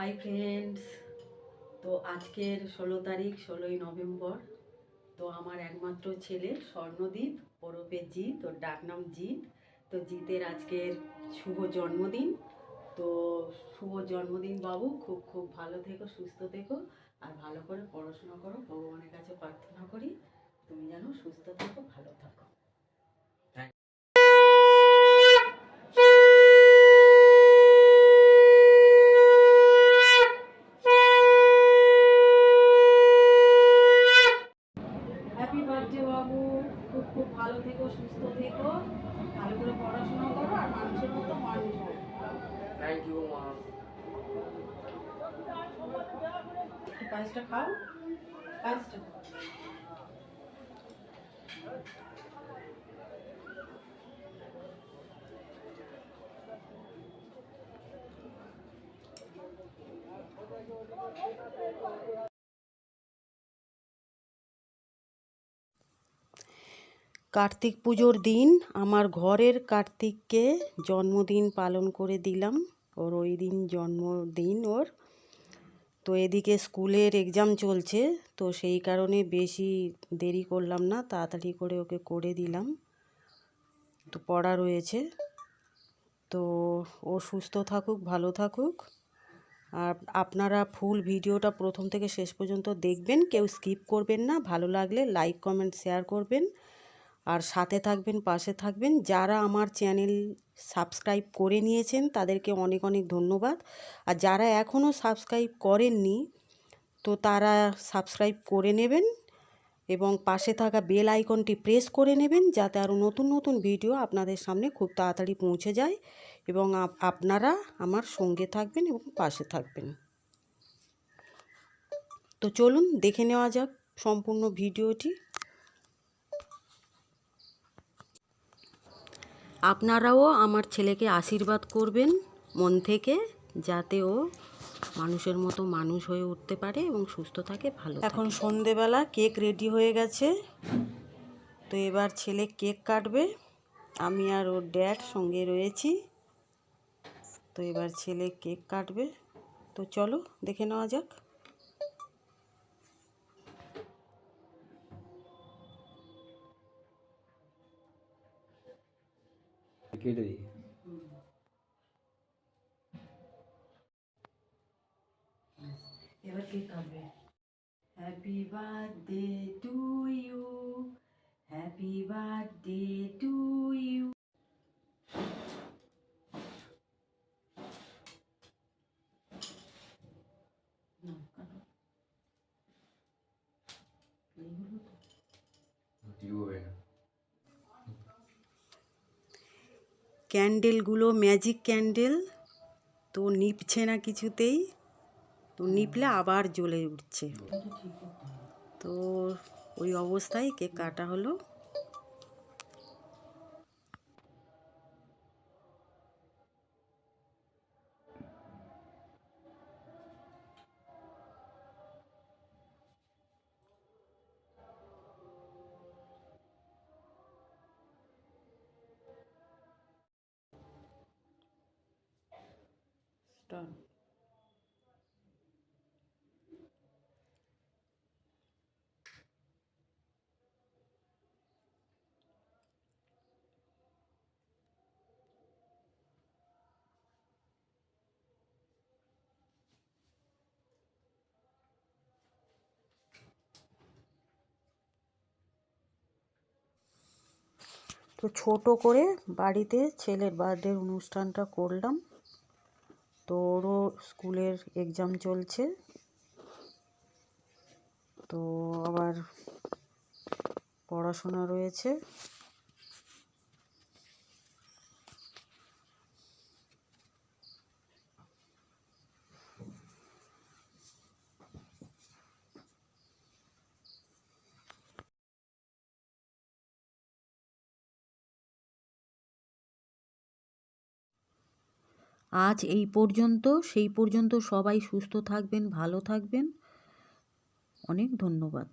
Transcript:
Hi friends তো আজকের ষোলো তারিখ, ষোলোই নভেম্বর। তো আমার একমাত্র ছেলে স্বর্ণদীপ, ওরফে জিৎ, ওর ডাকনাম জিৎ। তো জিতের আজকের শুভ জন্মদিন। তো শুভ জন্মদিন বাবু, খুব খুব ভালো থেকো, সুস্থ থেকো। আর ভালো করে পড়াশোনা করো, ভগবানের কাছে প্রার্থনা করি, তুমি যেন সুস্থ থাকো, ভালো থাকো। হ্যাপি বার্থডে বাবু। খুব খুব ভালো থেকো সুস্থ থেকো। ভালো করে পড়াশোনা করো আর মানুষের মতো মানুষ হও। থ্যাংক ইউ মা। পায়েসটা খাও। পায়েসটা খাও। কার্তিক পুজোর দিন আমার ঘরের কার্তিককে জন্মদিন পালন করে দিলাম। ওর ওই দিন জন্মদিন ওর। তো এদিকে স্কুলের এক্সাম চলছে, তো সেই কারণে বেশি দেরি করলাম না, তাড়াতাড়ি করে ওকে করে দিলাম। তো পড়া রয়েছে। তো ও সুস্থ থাকুক, ভালো থাকুক। আর আপনারা ফুল ভিডিওটা প্রথম থেকে শেষ পর্যন্ত দেখবেন, কেউ স্কিপ করবেন না। ভালো লাগলে লাইক কমেন্ট শেয়ার করবেন। আর সাথে থাকবেন, পাশে থাকবেন। যারা আমার চ্যানেল সাবস্ক্রাইব করে নিয়েছেন, তাদেরকে অনেক অনেক ধন্যবাদ। আর যারা এখনও সাবস্ক্রাইব করেননি, তো তারা সাবস্ক্রাইব করে নেবেন এবং পাশে থাকা বেল আইকনটি প্রেস করে নেবেন, যাতে আরও নতুন নতুন ভিডিও আপনাদের সামনে খুব তাড়াতাড়ি পৌঁছে যায় এবং আপনারা আমার সঙ্গে থাকবেন এবং পাশে থাকবেন। তো চলুন, দেখে নেওয়া যাক সম্পূর্ণ ভিডিওটি। আপনারাও আমার ছেলেকে আশীর্বাদ করবেন মন থেকে যাতে ও মানুষের মতো মানুষ হয়ে উঠতে পারে এবং সুস্থ থাকে, ভালো এখন সন্ধেবেলা কেক রেডি হয়ে গেছে। তো এবার ছেলে কেক কাটবে। আমি আর ওর ড্যাড সঙ্গে রয়েছি। তো এবার ছেলে কেক কাটবে। তো চলো দেখে নেওয়া যাক। কেটে দিই এবার কেক কাটবে happy birthday to you happy birthday ক্যান্ডেলগুলো, magic candle. তো নিপছে না কিছুতেই। তো নিপলে আবার জ্বলে উঠছে। তো ওই অবস্থায় কেক কাটা হলো। Done. তো ছোট করে বাড়িতে ছেলের বার্থডের অনুষ্ঠানটা করলাম তো ওরও স্কুলের এক্সাম চলছে। তো আবার পড়াশোনা রয়েছে। আজ এই পর্যন্ত সেই পর্যন্ত সবাই সুস্থ থাকবেন ভালো থাকবেন। অনেক ধন্যবাদ।